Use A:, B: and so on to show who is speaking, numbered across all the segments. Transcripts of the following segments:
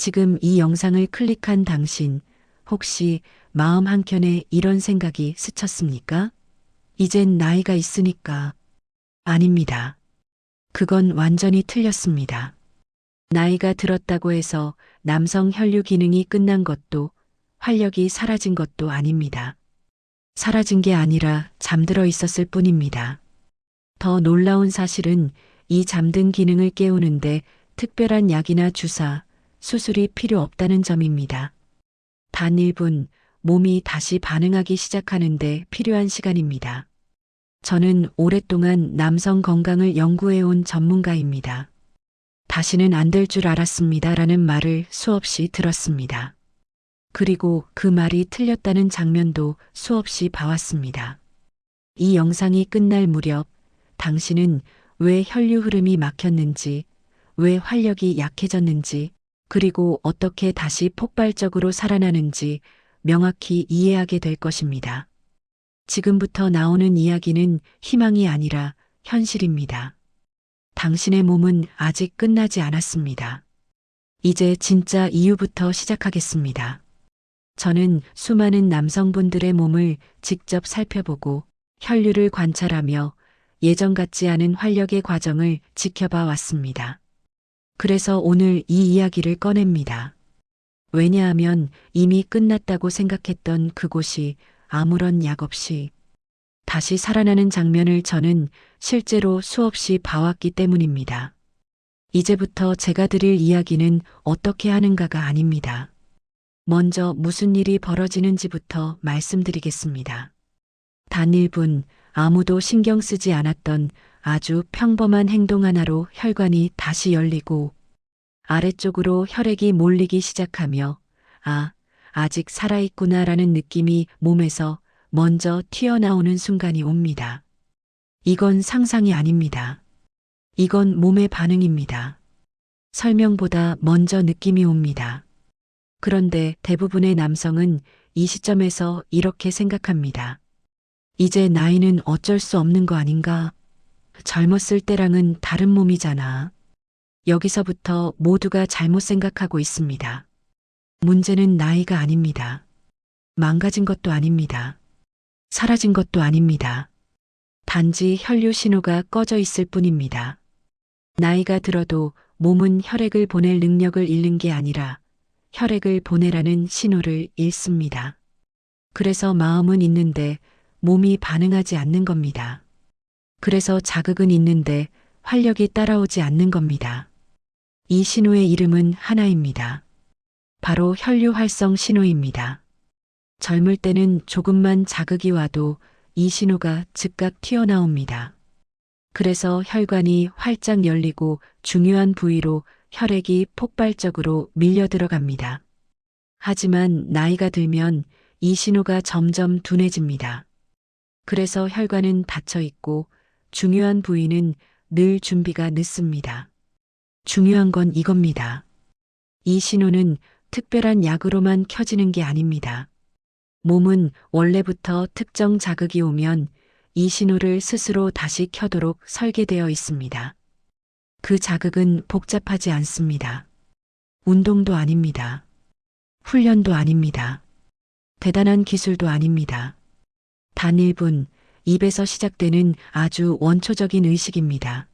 A: 지금 이 영상을 클릭한 당신, 혹시 마음 한켠에 이런 생각이 스쳤습니까? 이젠 나이가 있으니까. 아닙니다. 그건 완전히 틀렸습니다. 나이가 들었다고 해서 남성 혈류 기능이 끝난 것도 활력이 사라진 것도 아닙니다. 사라진 게 아니라 잠들어 있었을 뿐입니다. 더 놀라운 사실은 이 잠든 기능을 깨우는데 특별한 약이나 주사, 수술이 필요 없다는 점입니다. 단 1분 몸이 다시 반응하기 시작하는데 필요한 시간입니다. 저는 오랫동안 남성 건강을 연구해온 전문가입니다. 다시는 안 될 줄 알았습니다. 라는 말을 수없이 들었습니다. 그리고 그 말이 틀렸다는 장면도 수없이 봐왔습니다. 이 영상이 끝날 무렵 당신은 왜 혈류 흐름이 막혔는지, 왜 활력이 약해졌는지, 그리고 어떻게 다시 폭발적으로 살아나는지 명확히 이해하게 될 것입니다. 지금부터 나오는 이야기는 희망이 아니라 현실입니다. 당신의 몸은 아직 끝나지 않았습니다. 이제 진짜 이유부터 시작하겠습니다. 저는 수많은 남성분들의 몸을 직접 살펴보고 혈류를 관찰하며 예전 같지 않은 활력의 과정을 지켜봐 왔습니다. 그래서 오늘 이 이야기를 꺼냅니다. 왜냐하면 이미 끝났다고 생각했던 그곳이 아무런 약 없이 다시 살아나는 장면을 저는 실제로 수없이 봐왔기 때문입니다. 이제부터 제가 드릴 이야기는 어떻게 하는가가 아닙니다. 먼저 무슨 일이 벌어지는지부터 말씀드리겠습니다. 단 1분 아무도 신경 쓰지 않았던 아주 평범한 행동 하나로 혈관이 다시 열리고 아래쪽으로 혈액이 몰리기 시작하며 아, 아직 살아있구나라는 느낌이 몸에서 먼저 튀어나오는 순간이 옵니다. 이건 상상이 아닙니다. 이건 몸의 반응입니다. 설명보다 먼저 느낌이 옵니다. 그런데 대부분의 남성은 이 시점에서 이렇게 생각합니다. 이제 나이는 어쩔 수 없는 거 아닌가? 젊었을 때랑은 다른 몸이잖아. 여기서부터 모두가 잘못 생각하고 있습니다. 문제는 나이가 아닙니다. 망가진 것도 아닙니다. 사라진 것도 아닙니다. 단지 혈류 신호가 꺼져 있을 뿐입니다. 나이가 들어도 몸은 혈액을 보낼 능력을 잃는 게 아니라 혈액을 보내라는 신호를 잃습니다. 그래서 마음은 있는데 몸이 반응하지 않는 겁니다. 그래서 자극은 있는데 활력이 따라오지 않는 겁니다. 이 신호의 이름은 하나입니다. 바로 혈류 활성 신호입니다. 젊을 때는 조금만 자극이 와도 이 신호가 즉각 튀어나옵니다. 그래서 혈관이 활짝 열리고 중요한 부위로 혈액이 폭발적으로 밀려 들어갑니다. 하지만 나이가 들면 이 신호가 점점 둔해집니다. 그래서 혈관은 닫혀 있고 중요한 부위는 늘 준비가 늦습니다. 중요한 건 이겁니다. 이 신호는 특별한 약으로만 켜지는 게 아닙니다. 몸은 원래부터 특정 자극이 오면 이 신호를 스스로 다시 켜도록 설계되어 있습니다. 그 자극은 복잡하지 않습니다. 운동도 아닙니다. 훈련도 아닙니다. 대단한 기술도 아닙니다. 단 1분, 입에서 시작되는 아주 원초적인 의식입니다.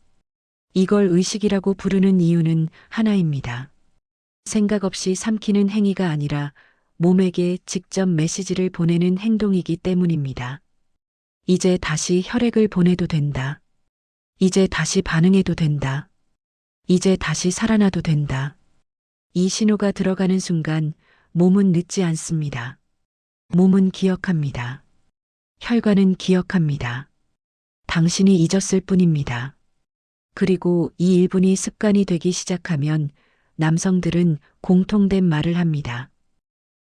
A: 이걸 의식이라고 부르는 이유는 하나입니다. 생각 없이 삼키는 행위가 아니라 몸에게 직접 메시지를 보내는 행동이기 때문입니다. 이제 다시 혈액을 보내도 된다. 이제 다시 반응해도 된다. 이제 다시 살아나도 된다. 이 신호가 들어가는 순간 몸은 늦지 않습니다. 몸은 기억합니다. 혈관은 기억합니다. 당신이 잊었을 뿐입니다. 그리고 이 1분이 습관이 되기 시작하면 남성들은 공통된 말을 합니다.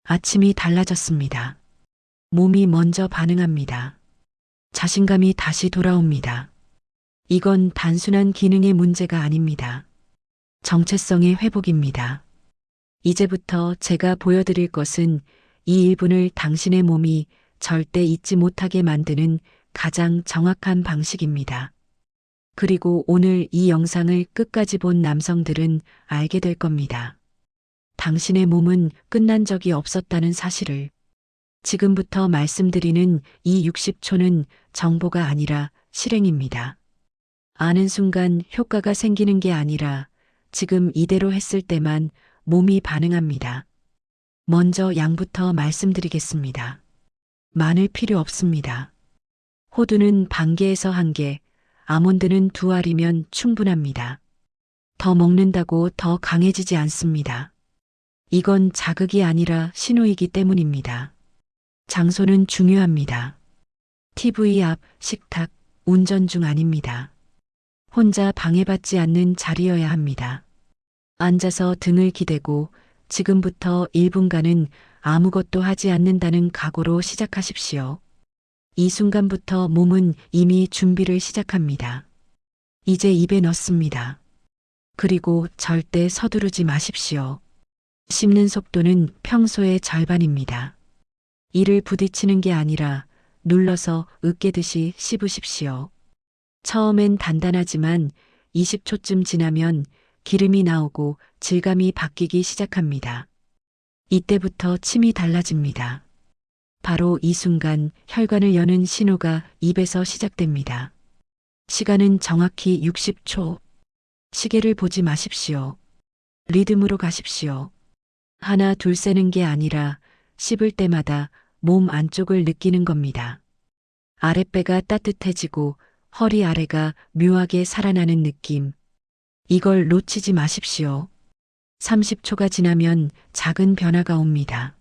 A: 아침이 달라졌습니다. 몸이 먼저 반응합니다. 자신감이 다시 돌아옵니다. 이건 단순한 기능의 문제가 아닙니다. 정체성의 회복입니다. 이제부터 제가 보여드릴 것은 이 1분을 당신의 몸이 절대 잊지 못하게 만드는 가장 정확한 방식입니다. 그리고 오늘 이 영상을 끝까지 본 남성들은 알게 될 겁니다. 당신의 몸은 끝난 적이 없었다는 사실을 지금부터 말씀드리는 이 60초는 정보가 아니라 실행입니다. 아는 순간 효과가 생기는 게 아니라 지금 이대로 했을 때만 몸이 반응합니다. 먼저 양부터 말씀드리겠습니다. 마늘 필요 없습니다. 호두는 반 개에서 한 개, 아몬드는 두 알이면 충분합니다. 더 먹는다고 더 강해지지 않습니다. 이건 자극이 아니라 신호이기 때문입니다. 장소는 중요합니다. TV 앞, 식탁, 운전 중 아닙니다. 혼자 방해받지 않는 자리여야 합니다. 앉아서 등을 기대고 지금부터 1분간은 아무것도 하지 않는다는 각오로 시작하십시오. 이 순간부터 몸은 이미 준비를 시작합니다. 이제 입에 넣습니다. 그리고 절대 서두르지 마십시오. 씹는 속도는 평소의 절반입니다. 이를 부딪히는 게 아니라 눌러서 으깨듯이 씹으십시오. 처음엔 단단하지만 20초쯤 지나면 기름이 나오고 질감이 바뀌기 시작합니다. 이때부터 침이 달라집니다. 바로 이 순간 혈관을 여는 신호가 입에서 시작됩니다. 시간은 정확히 60초. 시계를 보지 마십시오. 리듬으로 가십시오. 하나 둘 세는 게 아니라 씹을 때마다 몸 안쪽을 느끼는 겁니다. 아랫배가 따뜻해지고 허리 아래가 묘하게 살아나는 느낌. 이걸 놓치지 마십시오. 30초가 지나면 작은 변화가 옵니다.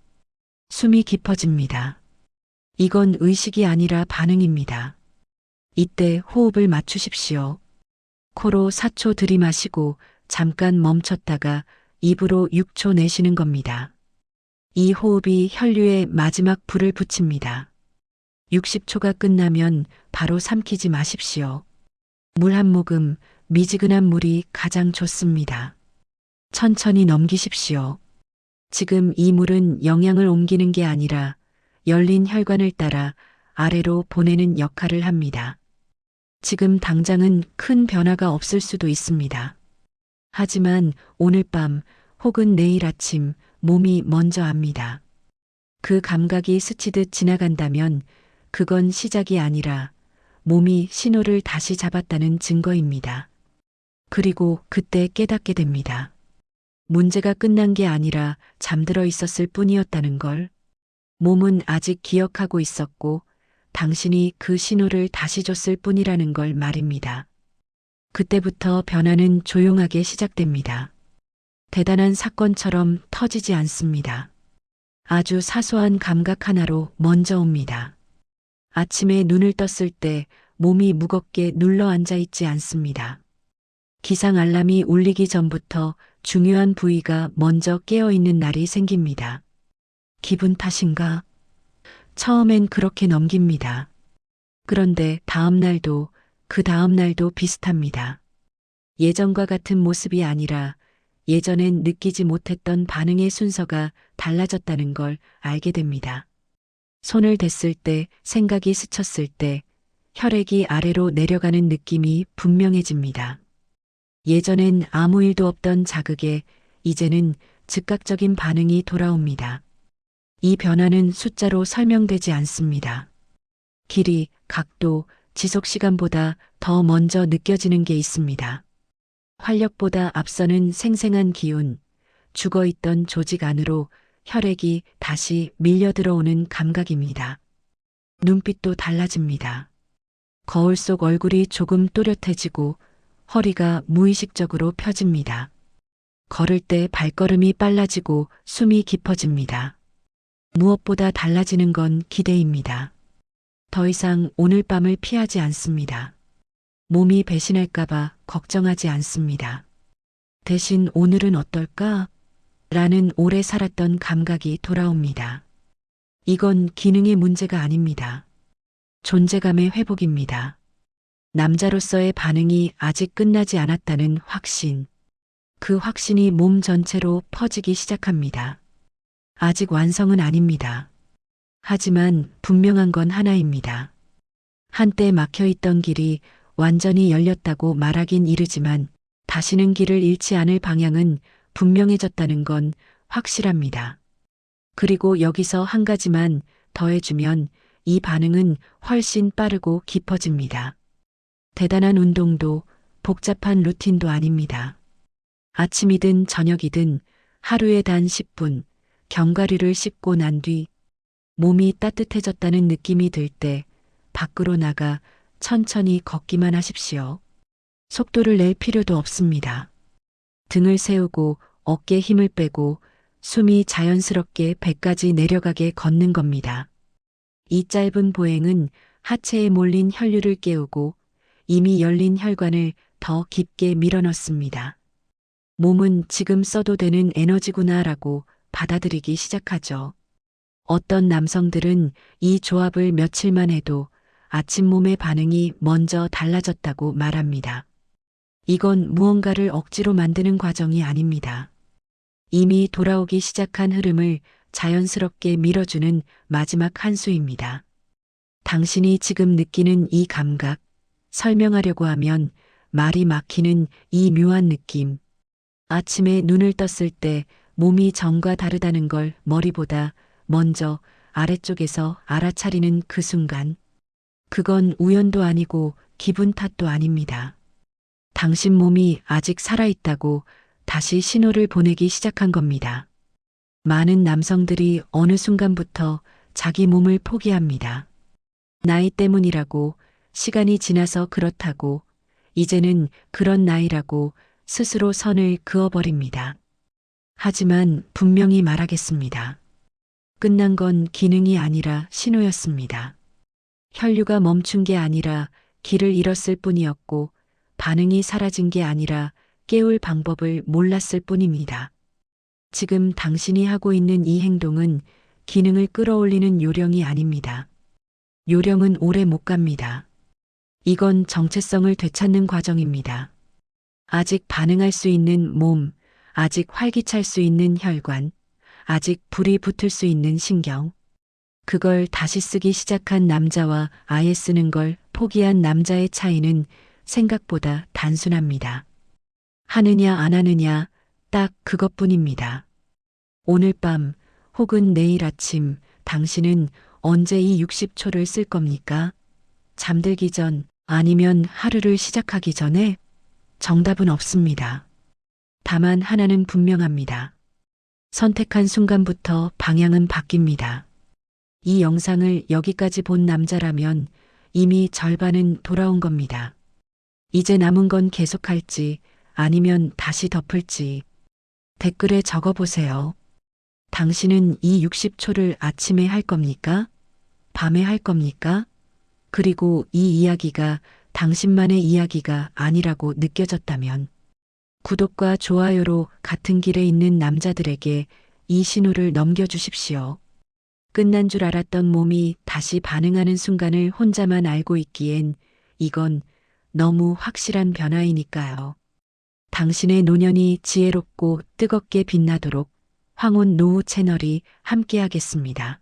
A: 숨이 깊어집니다. 이건 의식이 아니라 반응입니다. 이때 호흡을 맞추십시오. 코로 4초 들이마시고 잠깐 멈췄다가 입으로 6초 내쉬는 겁니다. 이 호흡이 혈류에 마지막 불을 붙입니다. 60초가 끝나면 바로 삼키지 마십시오. 물 한 모금, 미지근한 물이 가장 좋습니다. 천천히 넘기십시오. 지금 이 물은 영양을 옮기는 게 아니라 열린 혈관을 따라 아래로 보내는 역할을 합니다. 지금 당장은 큰 변화가 없을 수도 있습니다. 하지만 오늘 밤 혹은 내일 아침 몸이 먼저 압니다. 그 감각이 스치듯 지나간다면 그건 시작이 아니라 몸이 신호를 다시 잡았다는 증거입니다. 그리고 그때 깨닫게 됩니다. 문제가 끝난 게 아니라 잠들어 있었을 뿐이었다는 걸. 몸은 아직 기억하고 있었고 당신이 그 신호를 다시 줬을 뿐이라는 걸 말입니다. 그때부터 변화는 조용하게 시작됩니다. 대단한 사건처럼 터지지 않습니다. 아주 사소한 감각 하나로 먼저 옵니다. 아침에 눈을 떴을 때 몸이 무겁게 눌러 앉아 있지 않습니다. 기상 알람이 울리기 전부터 중요한 부위가 먼저 깨어 있는 날이 생깁니다. 기분 탓인가? 처음엔 그렇게 넘깁니다. 그런데 다음 날도 그 다음 날도 비슷합니다. 예전과 같은 모습이 아니라 예전엔 느끼지 못했던 반응의 순서가 달라졌다는 걸 알게 됩니다. 손을 댔을 때, 생각이 스쳤을 때, 혈액이 아래로 내려가는 느낌이 분명해집니다. 예전엔 아무 일도 없던 자극에 이제는 즉각적인 반응이 돌아옵니다. 이 변화는 숫자로 설명되지 않습니다. 길이, 각도, 지속 시간보다 더 먼저 느껴지는 게 있습니다. 활력보다 앞서는 생생한 기운, 죽어 있던 조직 안으로 혈액이 다시 밀려 들어오는 감각입니다. 눈빛도 달라집니다. 거울 속 얼굴이 조금 또렷해지고 허리가 무의식적으로 펴집니다. 걸을 때 발걸음이 빨라지고 숨이 깊어집니다. 무엇보다 달라지는 건 기대입니다. 더 이상 오늘 밤을 피하지 않습니다. 몸이 배신할까봐 걱정하지 않습니다. 대신 오늘은 어떨까? 라는 오래 살았던 감각이 돌아옵니다. 이건 기능의 문제가 아닙니다. 존재감의 회복입니다. 남자로서의 반응이 아직 끝나지 않았다는 확신. 그 확신이 몸 전체로 퍼지기 시작합니다. 아직 완성은 아닙니다. 하지만 분명한 건 하나입니다. 한때 막혀 있던 길이 완전히 열렸다고 말하긴 이르지만 다시는 길을 잃지 않을 방향은 분명해졌다는 건 확실합니다. 그리고 여기서 한 가지만 더해주면 이 반응은 훨씬 빠르고 깊어집니다. 대단한 운동도 복잡한 루틴도 아닙니다. 아침이든 저녁이든 하루에 단 10분 견과류를 씹고 난 뒤 몸이 따뜻해졌다는 느낌이 들 때 밖으로 나가 천천히 걷기만 하십시오. 속도를 낼 필요도 없습니다. 등을 세우고 어깨 힘을 빼고 숨이 자연스럽게 배까지 내려가게 걷는 겁니다. 이 짧은 보행은 하체에 몰린 혈류를 깨우고 이미 열린 혈관을 더 깊게 밀어넣습니다. 몸은 지금 써도 되는 에너지구나라고 받아들이기 시작하죠. 어떤 남성들은 이 조합을 며칠만 해도 아침 몸의 반응이 먼저 달라졌다고 말합니다. 이건 무언가를 억지로 만드는 과정이 아닙니다. 이미 돌아오기 시작한 흐름을 자연스럽게 밀어주는 마지막 한 수입니다. 당신이 지금 느끼는 이 감각, 설명하려고 하면 말이 막히는 이 묘한 느낌. 아침에 눈을 떴을 때 몸이 전과 다르다는 걸 머리보다 먼저 아래쪽에서 알아차리는 그 순간. 그건 우연도 아니고 기분 탓도 아닙니다. 당신 몸이 아직 살아있다고 다시 신호를 보내기 시작한 겁니다. 많은 남성들이 어느 순간부터 자기 몸을 포기합니다. 나이 때문이라고, 시간이 지나서 그렇다고, 이제는 그런 나이라고 스스로 선을 그어버립니다. 하지만 분명히 말하겠습니다. 끝난 건 기능이 아니라 신호였습니다. 혈류가 멈춘 게 아니라 길을 잃었을 뿐이었고 반응이 사라진 게 아니라 깨울 방법을 몰랐을 뿐입니다. 지금 당신이 하고 있는 이 행동은 기능을 끌어올리는 요령이 아닙니다. 요령은 오래 못 갑니다. 이건 정체성을 되찾는 과정입니다. 아직 반응할 수 있는 몸, 아직 활기찰 수 있는 혈관, 아직 불이 붙을 수 있는 신경. 그걸 다시 쓰기 시작한 남자와 아예 쓰는 걸 포기한 남자의 차이는 생각보다 단순합니다. 하느냐 안 하느냐 딱 그것뿐입니다. 오늘 밤 혹은 내일 아침 당신은 언제 이 60초를 쓸 겁니까? 잠들기 전 아니면 하루를 시작하기 전에 정답은 없습니다. 다만 하나는 분명합니다. 선택한 순간부터 방향은 바뀝니다. 이 영상을 여기까지 본 남자라면 이미 절반은 돌아온 겁니다. 이제 남은 건 계속할지 아니면 다시 덮을지 댓글에 적어보세요. 당신은 이 60초를 아침에 할 겁니까? 밤에 할 겁니까? 그리고 이 이야기가 당신만의 이야기가 아니라고 느껴졌다면 구독과 좋아요로 같은 길에 있는 남자들에게 이 신호를 넘겨주십시오. 끝난 줄 알았던 몸이 다시 반응하는 순간을 혼자만 알고 있기엔 이건 너무 확실한 변화이니까요. 당신의 노년이 지혜롭고 뜨겁게 빛나도록 황혼 노후 채널이 함께하겠습니다.